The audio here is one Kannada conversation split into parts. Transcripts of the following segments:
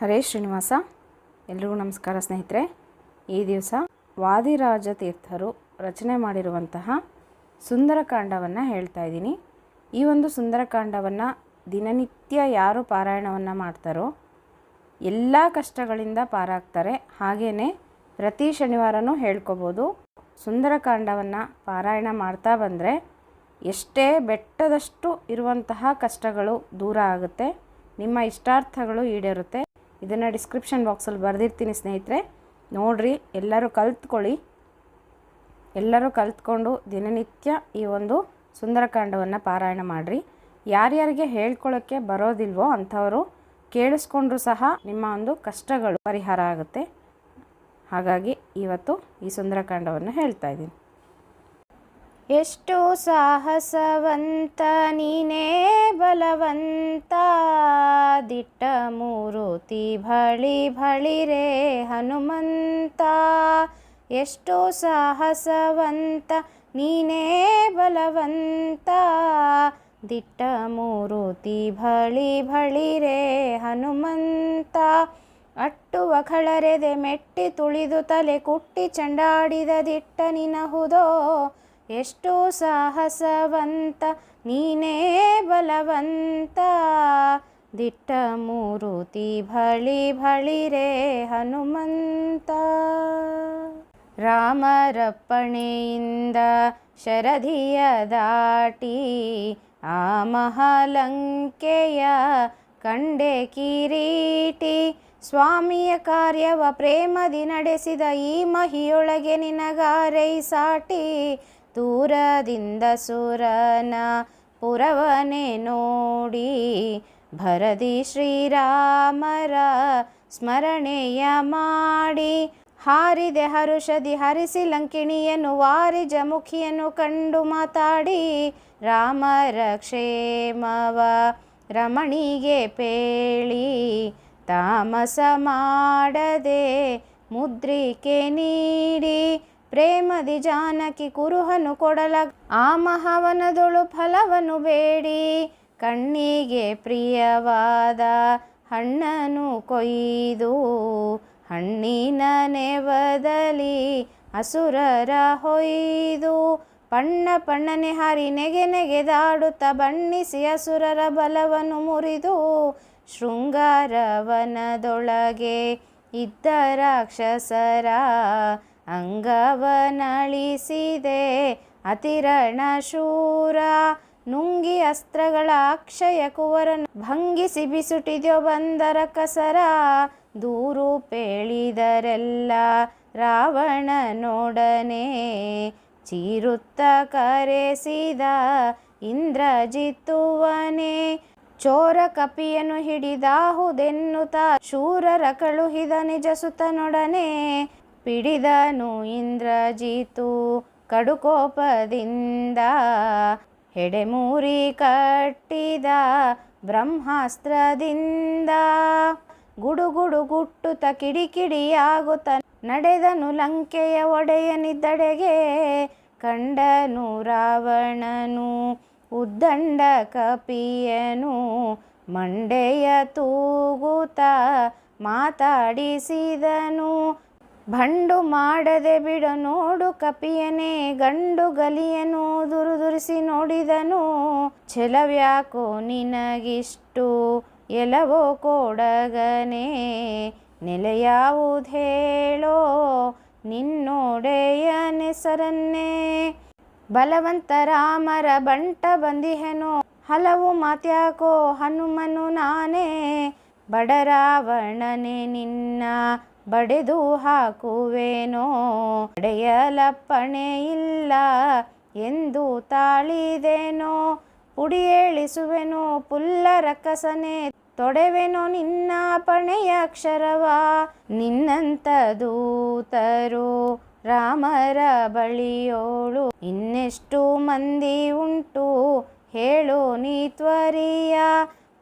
ಹರೇ ಶ್ರೀನಿವಾಸ. ಎಲ್ರಿಗೂ ನಮಸ್ಕಾರ ಸ್ನೇಹಿತರೆ. ಈ ದಿವಸ ವಾದಿರಾಜ ತೀರ್ಥರು ರಚನೆ ಮಾಡಿರುವಂತಹ ಸುಂದರಕಾಂಡವನ್ನು ಹೇಳ್ತಾ ಇದ್ದೀನಿ. ಈ ಒಂದು ಸುಂದರಕಾಂಡವನ್ನು ದಿನನಿತ್ಯ ಯಾರು ಪಾರಾಯಣವನ್ನು ಮಾಡ್ತಾರೋ, ಎಲ್ಲ ಕಷ್ಟಗಳಿಂದ ಪಾರಾಗ್ತಾರೆ. ಹಾಗೇ ಪ್ರತಿ ಶನಿವಾರನೂ ಹೇಳ್ಕೊಬೋದು, ಸುಂದರಕಾಂಡವನ್ನು ಪಾರಾಯಣ ಮಾಡ್ತಾ ಬಂದರೆ ಎಷ್ಟೇ ಬೆಟ್ಟದಷ್ಟು ಇರುವಂತಹ ಕಷ್ಟಗಳು ದೂರ ಆಗುತ್ತೆ, ನಿಮ್ಮ ಇಷ್ಟಾರ್ಥಗಳು ಈಡೇರುತ್ತೆ. ಇದನ್ನು ಡಿಸ್ಕ್ರಿಪ್ಷನ್ ಬಾಕ್ಸಲ್ಲಿ ಬರೆದಿರ್ತೀನಿ ಸ್ನೇಹಿತರೆ. ನೋಡಿರಿ, ಎಲ್ಲರೂ ಕಲ್ತ್ಕೊಳ್ಳಿ. ಎಲ್ಲರೂ ಕಲ್ತ್ಕೊಂಡು ದಿನನಿತ್ಯ ಈ ಒಂದು ಸುಂದರಕಾಂಡವನ್ನು ಪಾರಾಯಣ ಮಾಡಿರಿ. ಯಾರ್ಯಾರಿಗೆ ಹೇಳ್ಕೊಳ್ಳೋಕ್ಕೆ ಬರೋದಿಲ್ವೋ ಅಂಥವರು ಕೇಳಿಸ್ಕೊಂಡ್ರೂ ಸಹ ನಿಮ್ಮ ಒಂದು ಕಷ್ಟಗಳು ಪರಿಹಾರ ಆಗುತ್ತೆ. ಹಾಗಾಗಿ ಇವತ್ತು ಈ ಸುಂದರಕಾಂಡವನ್ನು ಹೇಳ್ತಾ ಇದ್ದೀನಿ. ಎಷ್ಟು ಸಾಹಸವಂತ, ನೀನೇ ಬಲವಂತ. ದಿಟ್ಟ ಮೂರುತಿ ಬಳಿ ಬಳಿರೇ ಹನುಮಂತ. ಎಷ್ಟು ಸಾಹಸವಂತ, ನೀನೇ ಬಲವಂತ. ದಿಟ್ಟ ಮೂರುತಿ ಬಳಿ ಬಳಿರೇ ಹನುಮಂತ. ಅಟ್ಟುವ ಖಳರೆದೆ, ಮೆಟ್ಟಿ ತುಳಿದು ತಲೆ ಕುಟ್ಟಿ ಚಂಡಾಡಿದ ದಿಟ್ಟ ನಿನಹುದೋ. ಎಷ್ಟು ಸಾಹಸವಂತ, ನೀನೇ ಬಲವಂತ. ದಿಟ್ಟ ಮೂರುತಿ ಬಳಿ ಬಳಿರೇ ಹನುಮಂತ. ರಾಮರಪ್ಪಣೆಯಿಂದ ಶರಧಿಯ ದಾಟಿ, ಆ ಮಹಾಲಂಕೆಯ ಕಂಡೆ ಕಿರೀಟಿ, ಸ್ವಾಮಿಯ ಕಾರ್ಯವ ಪ್ರೇಮದಿ ನಡೆಸಿದ ಈ ಮಹಿಯೊಳಗೆ ನಿನಗಾರೈ ಸಾಟಿ. ದೂರದಿಂದ ಸುರನ ಪುರವನೆ ನೋಡಿ ಭರದಿ ಶ್ರೀರಾಮರ ಸ್ಮರಣೆಯ ಮಾಡಿ ಹಾರಿದೆ ಹರುಷದಿ ಹರಿಸಿ ಲಂಕಿಣಿಯನ್ನು ವಾರಿ ಜಮುಖಿಯನ್ನು ಕಂಡು ಮಾತಾಡಿ ರಾಮರ ಕ್ಷೇಮವ ರಮಣಿಗೆ ಪೇಳಿ ತಾಮಸ ಮಾಡದೆ ಮುದ್ರಿಕೆ ನೀಡಿ ಪ್ರೇಮದಿ ಜಾನಕಿ ಕುರುಹನು ಕೊಡಲ, ಆ ಮಹಾವನದೊಳು ಫಲವನ್ನು ಬೇಡಿ. ಕಣ್ಣಿಗೆ ಪ್ರಿಯವಾದ ಹಣ್ಣನು ಕೊಯ್ದು, ಹಣ್ಣಿನ ನೆವದಲಿ ಅಸುರರ ಹೊಯ್ದು, ಪಣ್ಣ ಪಣ್ಣನೆ ಹರಿ ನೆಗೆ ನೆಗೆದಾಡುತ್ತ ಬಣ್ಣಿಸಿ ಅಸುರರ ಬಲವನ್ನು ಮುರಿದು, ಶೃಂಗಾರವನದೊಳಗೆ ಇದ್ದ ರಾಕ್ಷಸರ ಅಂಗವನಳಿಸಿದೆ. ಅತಿರಣ ಶೂರ ನುಂಗಿ ಅಸ್ತ್ರಗಳ ಅಕ್ಷಯ ಕುವರನ ಭಂಗಿಸಿ ಬಿಸುಟಿದ್ಯೋ ಬಂದರ ಕಸರ. ದೂರು ಪೇಳಿದರೆಲ್ಲ ರಾವಣನೊಡನೆ ಚೀರುತ್ತ ಕರೆಸಿದ ಇಂದ್ರಜಿತ್ತುವನೇ. ಚೋರ ಕಪಿಯನ್ನು ಹಿಡಿದಾಹುದೆನ್ನುತ್ತ ಶೂರರ ಕಳುಹಿದ ನಿಜ ಸುತನೊಡನೆ ಪಿಡಿದನು ಇಂದ್ರಜಿತು ಕಡುಕೋಪದಿಂದ ಹೆಡೆಮೂರಿ ಕಟ್ಟಿದ ಬ್ರಹ್ಮಾಸ್ತ್ರದಿಂದ ಗುಡುಗುಡು ಗುಟ್ಟುತ ಕಿಡಿಕಿಡಿಯಾಗುತ್ತ ನಡೆದನು ಲಂಕೆಯ ಒಡೆಯನಿದ್ದಡೆಗೆ ಕಂಡನು ರಾವಣನು ಉದ್ದಂಡ ಕಪಿಯನು ಮಂಡೆಯ ತೂಗುತ್ತ ಮಾತಾಡಿಸಿದನು ಭಂಡು ಮಾಡದೆ ಬಿಡ ನೋಡು ಕಪಿಯನೇ, ಗಂಡು ಗಲಿಯನು ದುರುದುರಿಸಿ ನೋಡಿದನು. ಛಲವ್ಯಾಕೋ ನಿನಗಿಷ್ಟು ಎಲವೋ ಕೋಡಗನೆ ನೆಲೆಯಾವುದೇಳೋ ನಿನ್ನೋಡೆಯನೆಸರನ್ನೇ ಬಲವಂತ ರಾಮರ ಬಂಟ ಬಂದಿಹೆನೋ, ಹಲವು ಮಾತ್ಯಾಕೋ ಹನುಮನು ನಾನೇ. ಬಡರಾವಣನೆ ನಿನ್ನ ಬಡೆದು ಹಾಕುವೇನೋ? ಬಡೆಯಲಪ್ಪಣೆ ಇಲ್ಲ ಎಂದು ತಾಳಿದೆನೋ? ಪುಡಿಯೇಳಿಸುವೆನೋ? ಪುಲ್ಲ ರಕ್ಕಸನೆ ತೊಡೆವೆನೋ? ನಿನ್ನ ಪಣೆಯ ಅಕ್ಷರವ? ನಿನ್ನಂತ ದೂತರು ರಾಮರ ಬಳಿಯೋಳು. ಇನ್ನೆಷ್ಟು ಮಂದಿ ಉಂಟು? ಹೇಳು ನೀ ತ್ವರಿಯ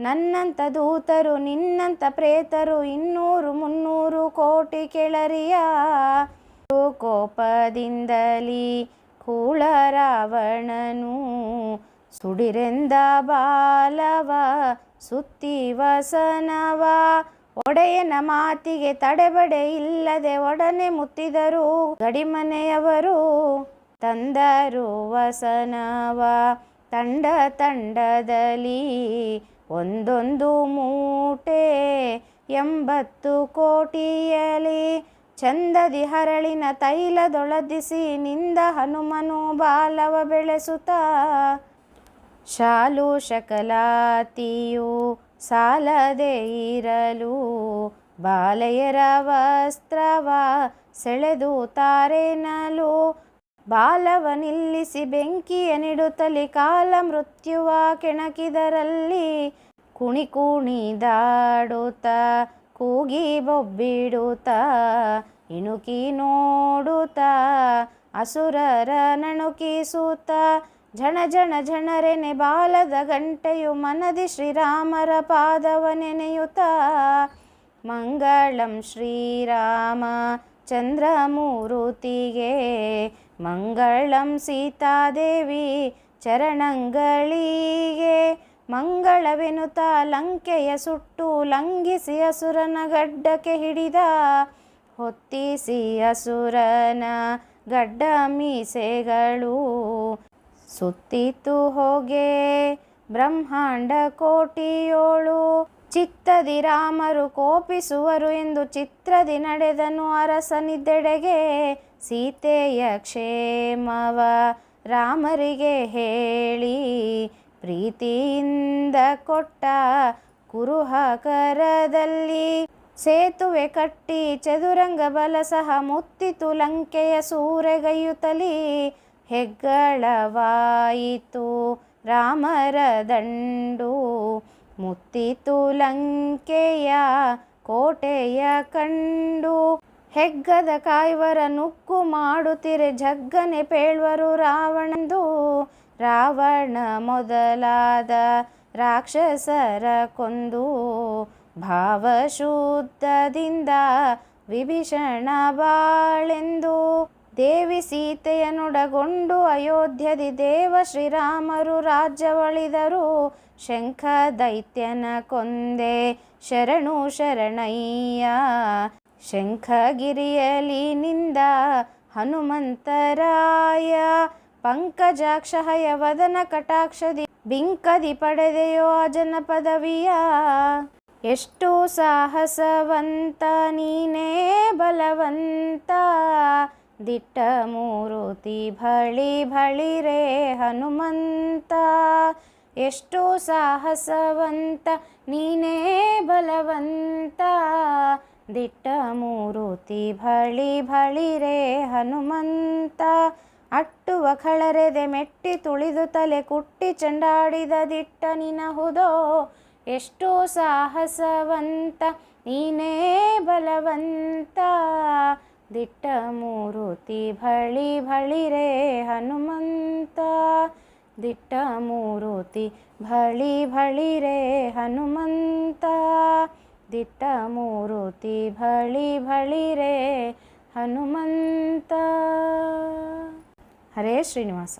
ನನ್ನಂತ ದೂತರು ನಿನ್ನಂಥ ಪ್ರೇತರು, ಇನ್ನೂರು ಮುನ್ನೂರು ಕೋಟಿ ಕೆಳರಿಯ? ಕೋಪದಿಂದಲಿ ಕೂಳ ರಾವಣನು ಸುಡಿರೆಂದ ಬಾಲವ, ಸುತ್ತಿ ವಸನವ. ಒಡೆಯನ ಮಾತಿಗೆ ತಡೆಬಡೆ ಇಲ್ಲದೆ ಒಡನೆ ಮುತ್ತಿದರು ಗಡಿಮನೆಯವರು. ತಂದರು ವಸನವ, ತಂಡ ತಂಡದಲ್ಲಿ ಒಂದೊಂದು ಮೂಟೆ ಎಂಬತ್ತು ಕೋಟಿಯಲಿ ಚಂದದಿ ಹರಳಿನ ತೈಲದೊಳದಿಸಿ ನಿಂದ ಹನುಮನು ಬಾಲವ ಬೆಳೆಸುತ್ತ. ಶಾಲು ಶಕಲಾತಿಯು ಸಾಲದೆ ಇರಲು ಬಾಲೆಯರ ವಸ್ತ್ರವ ಸೆಳೆದು ತಾರೆನಲು ಬಾಲವ ನಿಲ್ಲಿಸಿ ಬೆಂಕಿಯ ನಿಡುತ್ತಲಿ ಕಾಲ ಮೃತ್ಯುವ ಕೆಣಕಿದರಲ್ಲಿ ಕುಣಿ ಕುಣಿದಾಡುತ್ತ ಕೂಗಿ ಬೊಬ್ಬಿಡುತ್ತ, ಇಣುಕಿ ನೋಡುತ್ತ, ಅಸುರರ ನಣುಕಿಸುತ್ತ, ಝಣ ಝಣ ಝಣರೆನೆ ಬಾಲದ ಗಂಟೆಯು ಮನದಿ ಶ್ರೀರಾಮರ ಪಾದವ ನೆನೆಯುತ್ತ ಮಂಗಳಂ ಶ್ರೀರಾಮ, ಚಂದ್ರಮೂರುತಿಗೆ ಮಂಗಳಂ ಸೀತಾದೇವಿ ಚರಣಂಗಳಿಗೆ. ಮಂಗಳವೆನುತ ಲಂಕೆಯ ಸುಟ್ಟು ಲಂಘಿಸಿ ಅಸುರನ ಗಡ್ಡಕ್ಕೆ ಹಿಡಿದ. ಹೊತ್ತಿಸಿ ಅಸುರನ ಗಡ್ಡ ಮೀಸೆಗಳು ಸುತ್ತಿತು ಹೋಗೆ. ಬ್ರಹ್ಮಾಂಡ ಕೋಟಿಯೋಳು ಚಿತ್ತದಿ ರಾಮರು ಕೋಪಿಸುವರು ಎಂದು ಚಿತ್ರದಿ ನಡೆದನು ಅರಸನಿದ್ದೆಡೆಗೆ. ಸೀತೆಯ ಕ್ಷೇಮವ ರಾಮರಿಗೆ ಹೇಳಿ ಪ್ರೀತಿಯಿಂದ ಕೊಟ್ಟ ಕುರುಹಕರದಲ್ಲಿ ಸೇತುವೆ ಕಟ್ಟಿ ಚದುರಂಗ ಬಲ ಸಹ ಮುತ್ತಿತು ಲಂಕೆಯ ಸೂರೆಗೈಯುತ್ತಲಿ. ಹೆಗ್ಗಳವಾಯಿತು ರಾಮರ ದಂಡು ಮುತ್ತಿತು ಲಂಕೆಯ ಕೋಟೆಯ ಕಂಡು ಹೆಗ್ಗದ ಕಾಯ್ವರ ನುಕ್ಕು ಮಾಡುತ್ತಿರೆ ಜಗ್ಗನೆ ಪೇಳ್ವರು ರಾವಣಂದು. ರಾವಣ ಮೊದಲಾದ ರಾಕ್ಷಸರ ಕೊಂದು ಭಾವಶುದ್ಧದಿಂದ ವಿಭೀಷಣ ಬಾಳೆಂದು. ದೇವಿ ಸೀತೆಯನ್ನುಡಗೊಂಡು ಅಯೋಧ್ಯದಿ ದೇವ ಶ್ರೀರಾಮರು ರಾಜ್ಯವಳಿದರು ಶಂಖ ದೈತ್ಯನ ಕೊಂದೆ ಶರಣು ಶರಣಯ್ಯ. ಶಂಖಗಿರಿಯಲಿ ನಿಂದ ಹನುಮಂತರಾಯ. ಪಂಕಜಾಕ್ಷಹಯ ವದನ ಕಟಾಕ್ಷದಿ ಬಿಂಕದಿ ಪಡೆದೆಯೋ ಅಜನ ಪದವಿಯ ಎಷ್ಟು ಸಾಹಸವಂತ, ನೀನೇ ಬಲವಂತ. ದಿಟ್ಟ ಮೂರುತಿ ಭಳಿ ಬಳಿರೇ ಹನುಮಂತ. ಎಷ್ಟು ಸಾಹಸವಂತ, ನೀನೇ ಬಲವಂತ. ದಿಟ್ಟ ಮೂರುತಿ ಭಳಿ ಬಳಿರೇ ಹನುಮಂತ. ಅಟ್ಟುವ ಖಳರೆದೆ ಮೆಟ್ಟಿ ತುಳಿದು ತಲೆ ಕುಟ್ಟಿ ಚಂಡಾಡಿದ ದಿಟ್ಟ ನಿನಹುದೋ. ಎಷ್ಟು ಸಾಹಸವಂತ, ನೀನೇ ಬಲವಂತ. ದಿಟ್ಟ ಮೂರುತಿ ಬಳಿ ಬಳಿರೆ ಹನುಮಂತ. ದಿಟ್ಟ ಮೂರುತಿ ಬಳಿ ಬಳಿರೆ ಹನುಮಂತ. ದಿಟ್ಟ ಮೂರುತಿ ಬಳಿ ಬಳಿರೆ ಹನುಮಂತ. ಹರೇ ಶ್ರೀನಿವಾಸ.